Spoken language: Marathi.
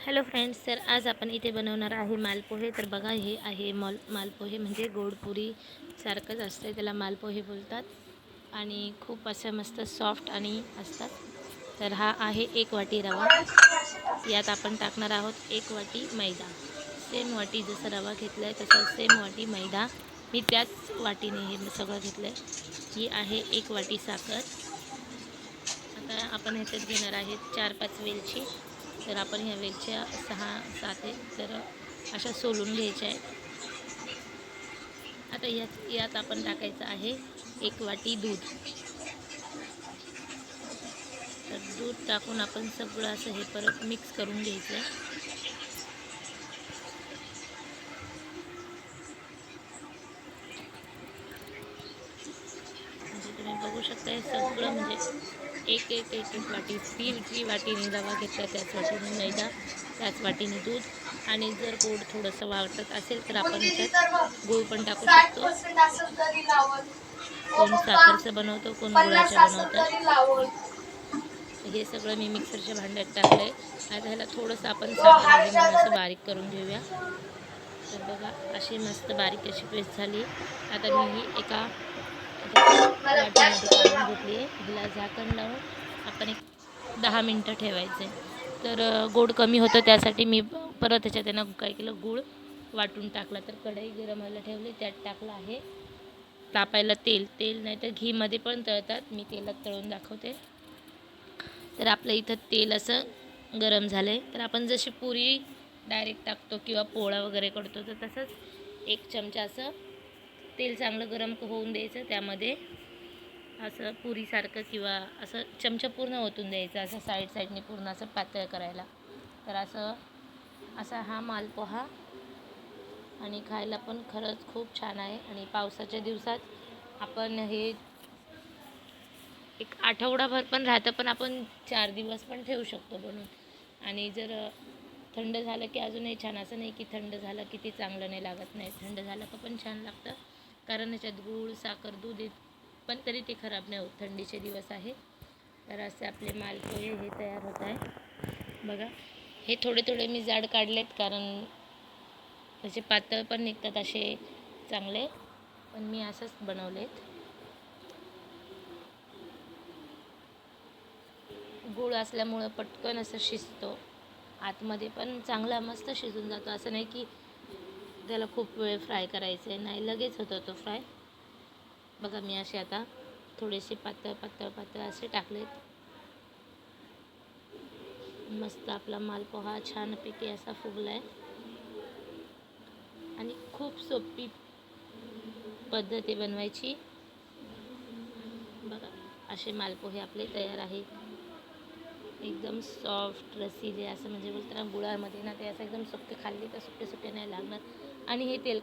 हॅलो फ्रेंड्स तर आज आपण इथे बनवणार आहे मालपोहे. तर बघा हे आहे मॉल मालपोहे म्हणजे गोडपुरी सारखंच असतं त्याला मालपोहे बोलतात. आणि खूप असं मस्त सॉफ्ट आणि असतात. तर हा आहे एक वाटी रवा. यात आपण टाकणार आहोत एक वाटी मैदा. सेम वाटी जसं रवा घेतला आहे तसं सेम वाटी मैदा. मी त्याच वाटीने हे सगळं घेतलं आहे ही आहे एक वाटी साखर. आता आपण ह्याच्यात घेणार आहेत चार पाच वेलची. तर आपण ह्या वेलच्या सहा सात आहे तर अशा सोलून घ्यायच्या आहेत. आता यात यात आपण टाकायचं आहे एक वाटी दूध. तर दूध टाकून आपण सगळं असं हे परत मिक्स करून घ्यायचं आहे. म्हणजे तुम्ही बघू शकता हे सगळं म्हणजे एक एक एक एक वाटी ती जी वाटीने रवा घेतला त्याच वाटीने मैदा त्याच वाटीने दूध. आणि जर गोड थोडंसं वाटत असेल तर आपण ह्याच्यात गूळ पण टाकू शकतो. कोण साखरचं बनवतो कोण गुळाचं बनवतं. हे सगळं मी मिक्सरच्या भांड्यात टाकलं आहे आता ह्याला थोडंसं आपण साखर असं बारीक करून घेऊया. तर बघा अशी मस्त बारीक अशी पेस्ट झाली. आता मी ही एका घेतली आहे. हिला झाकण लावून आपण एक दहा मिनटं ठेवायचे. तर गोड कमी होतं त्यासाठी मी परत त्याच्यात त्यानं काय केलं गूळ वाटून टाकला. तर कढई गरम व्हायला ठेवली त्यात टाकलं आहे. तापायला तेल तेल नाही तर घीमध्ये पण तळतात. मी तेलात तळून दाखवते. तर आपलं इथं तेल असं गरम झालं आहे तर आपण जशी पुरी डायरेक्ट टाकतो किंवा पोळा वगैरे करतो तर तसंच एक चमचा असं तेल चांगलं गरम होऊन द्यायचं त्यामध्ये असं पुरीसारखं किंवा असं चमचा पूर्ण ओतून द्यायचं असं साईड साईडने पूर्ण असं पातळ करायला. तर असं असा हा मालपोहा आणि खायला पण खरंच खूप छान आहे. आणि पावसाच्या दिवसात आपण हे एक आठवडाभर पण राहतं पण आपण चार दिवस पण ठेवू शकतो बनवून आणि जर थंड झालं की अजूनही छान असं नाही की थंड झालं की ते चांगलं नाही लागत नाही थंड झालं का पण छान लागतं. कारण याच्यात गूळ साखर दूध येत पण तरी ते खराब नाही होत. थंडीचे दिवस आहे. तर असे आपले मालपोहे हे तयार होत आहे. बघा हे थोडे थोडे मी जाड काढलेत कारण त्याचे पातळ पण निघतात असे चांगले. पण मी असंच बनवलेत. गूळ असल्यामुळं पटकन असं शिजतो. आतमध्ये पण चांगला मस्त शिजून जातो. असं नाही की त्याला खूप वेळ फ्राय करायचं आहे. नाही लगेच होतो तो फ्राय. बघा मी असे आता थोडेसे पातळ पातळ पातळ असे टाकलेत. मस्त आपला मालपोहा छानपैकी असा फुगला आहे आणि खूप सोपी पद्धत आहे बनवायची. बघा असे मालपोहे आपले तयार आहे एकदम सॉफ्ट रसीले असं म्हणजे बोलतात ना गुळामध्ये ना ते असं एकदम सुके खाल्ले तर सुके सुके नाही लागणार. आणि हे तेल